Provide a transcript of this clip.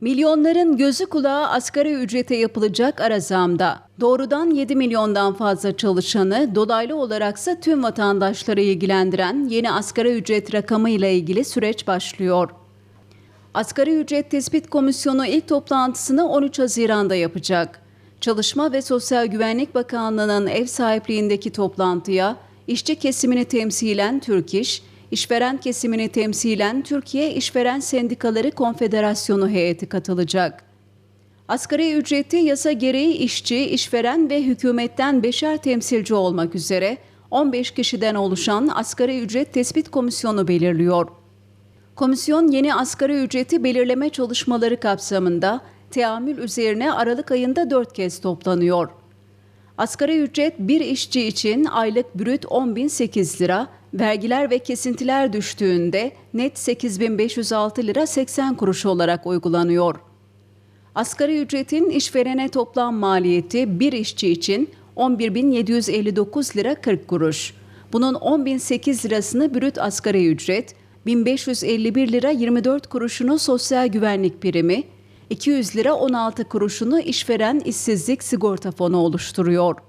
Milyonların gözü kulağı asgari ücrete yapılacak ara zamda. Doğrudan 7 milyondan fazla çalışanı, dolaylı olaraksa tüm vatandaşları ilgilendiren yeni asgari ücret rakamı ile ilgili süreç başlıyor. Asgari Ücret Tespit Komisyonu ilk toplantısını 13 Haziran'da yapacak. Çalışma ve Sosyal Güvenlik Bakanlığı'nın ev sahipliğindeki toplantıya işçi kesimini temsilen Türk İş, işveren kesimini temsilen Türkiye İşveren Sendikaları Konfederasyonu heyeti katılacak. Asgari ücreti yasa gereği işçi, işveren ve hükümetten beşer temsilci olmak üzere 15 kişiden oluşan Asgari Ücret Tespit Komisyonu belirliyor. Komisyon yeni asgari ücreti belirleme çalışmaları kapsamında teamül üzerine Aralık ayında 4 kez toplanıyor. Asgari ücret bir işçi için aylık brüt 10.008 lira, vergiler ve kesintiler düştüğünde net 8.506 lira 80 kuruş olarak uygulanıyor. Asgari ücretin işverene toplam maliyeti bir işçi için 11.759 lira 40 kuruş. Bunun 10.008 lirasını brüt asgari ücret, 1551 lira 24 kuruşunu sosyal güvenlik primi, 200 lira 16 kuruşunu işveren işsizlik sigorta fonu oluşturuyor.